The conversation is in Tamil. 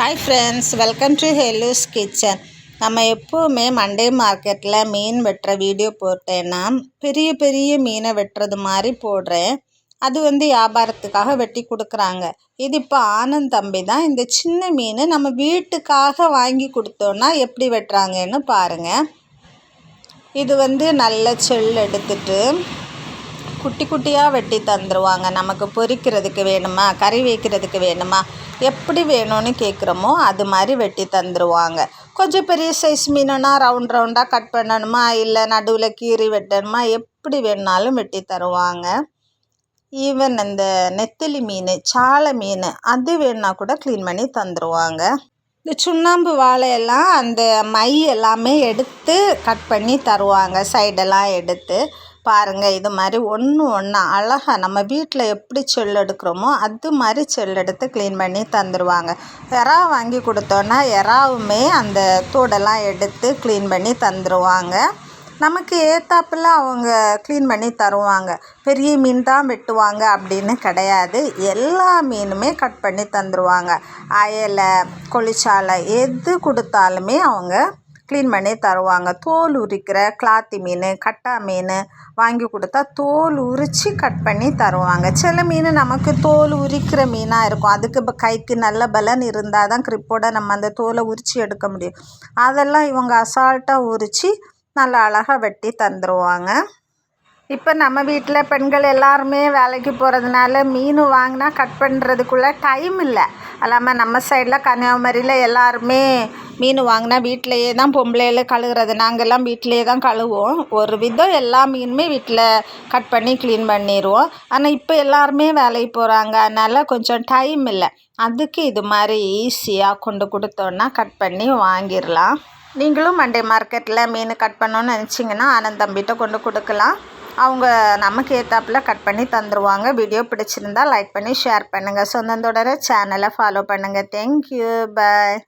Hi friends welcome to Helu's kitchen நம்ம எப்போவுமே மண்டே மார்க்கெட்டில் மீன் வெட்டுற வீடியோ போட்டேன்னா பெரிய பெரிய மீனை வெட்டுறது மாதிரி போடுறேன். அது வந்து வியாபாரத்துக்காக வெட்டி கொடுக்குறாங்க. இது இப்போ ஆனந்த் தம்பி தான் இந்த சின்ன மீன் நம்ம வீட்டுக்காக வாங்கி கொடுத்தோன்னா எப்படி வெட்டுறாங்கன்னு பாருங்கள் இது வந்து நல்ல செல் எடுத்துட்டு குட்டி குட்டியாக வெட்டி தந்துடுவாங்க நமக்கு பொரிக்கிறதுக்கு வேணுமா? கறி வைக்கிறதுக்கு வேணுமா? எப்படி வேணும்னு கேட்குறோமோ அது மாதிரி வெட்டி தந்துடுவாங்க கொஞ்சம் பெரிய சைஸ் மீனுனா ரவுண்ட் ரவுண்டாக கட் பண்ணணுமா? இல்லை நடுவில் கீறி வெட்டணுமா? எப்படி வேணுனாலும் வெட்டி தருவாங்க. ஈவன் அந்த நெத்திலி மீன் சாலை மீன் அது வேணுன்னா கூட க்ளீன் பண்ணி தந்துடுவாங்க இந்த சுண்ணாம்பு வாழையெல்லாம் அந்த மை எல்லாமே எடுத்து கட் பண்ணி தருவாங்க. சைடெல்லாம் எடுத்து. பாருங்கள் இது மாதிரி ஒன்று ஒன்றா அழகாக நம்ம வீட்டில் எப்படி செல் எடுக்கிறோமோ அது மாதிரி செல் எடுத்து க்ளீன் பண்ணி தந்துடுவாங்க எறா வாங்கி கொடுத்தோன்னா எறாவுமே அந்த தோடெல்லாம் எடுத்து க்ளீன் பண்ணி தந்துடுவாங்க நமக்கு ஏத்தாப்பில் அவங்க க்ளீன் பண்ணி தருவாங்க. பெரிய மீன் தான் வெட்டுவாங்க அப்படின்னு கிடையாது. எல்லா மீனுமே கட் பண்ணி தந்துடுவாங்க அயலை கொளிச்சாலை எது கொடுத்தாலுமே அவங்க க்ளீன் பண்ணி தருவாங்க. தோல் உரிக்கிற கிளாத்தி மீன் கட்டா மீன் வாங்கி கொடுத்தா தோல் உரித்து கட் பண்ணி தருவாங்க. சில மீன் நமக்கு தோல் உரிக்கிற மீனாக இருக்கும். அதுக்கு இப்போ கைக்கு நல்ல பலன் இருந்தால் தான் கிரிப்போட நம்ம அந்த தோலை உரித்து எடுக்க முடியும். அதெல்லாம் இவங்க அசால்ட்டாக உரித்து நல்லா அழகாக வெட்டி தந்துடுவாங்க இப்போ நம்ம வீட்டில் பெண்கள் எல்லாருமே வேலைக்கு போகிறதுனால மீன் வாங்கினா கட் பண்ணுறதுக்குள்ளே டைம் இல்லை. அல்லாமல் நம்ம சைடில் கன்னியாகுமரியில் எல்லாருமே மீன் வாங்கினா வீட்டிலையே தான் பொம்பளையில் கழுகுறது நாங்கள்லாம் வீட்டிலையே தான் கழுவுவோம். ஒரு விதம் எல்லா மீனுமே வீட்டில் கட் பண்ணி க்ளீன் பண்ணிடுவோம் ஆனால் இப்போ எல்லாருமே வேலைக்கு போகிறாங்க அதனால் கொஞ்சம் டைம் இல்லை. அதுக்கு இது மாதிரி ஈஸியாக கொண்டு கொடுத்தோன்னா கட் பண்ணி வாங்கிடலாம். நீங்களும் மண்டே மார்க்கெட்டில் மீன் கட் பண்ணணுன்னு நினச்சிங்கன்னா ஆனந்தம்பிகிட்ட கொண்டு கொடுக்கலாம். அவங்க நமக்கு ஏற்றாப்புல கட் பண்ணி தந்துடுவாங்க வீடியோ பிடிச்சிருந்தா லைக் பண்ணி ஷேர் பண்ணுங்கள் சொந்தந்தோட சேனலை ஃபாலோ பண்ணுங்கள் தேங்க்யூ பாய்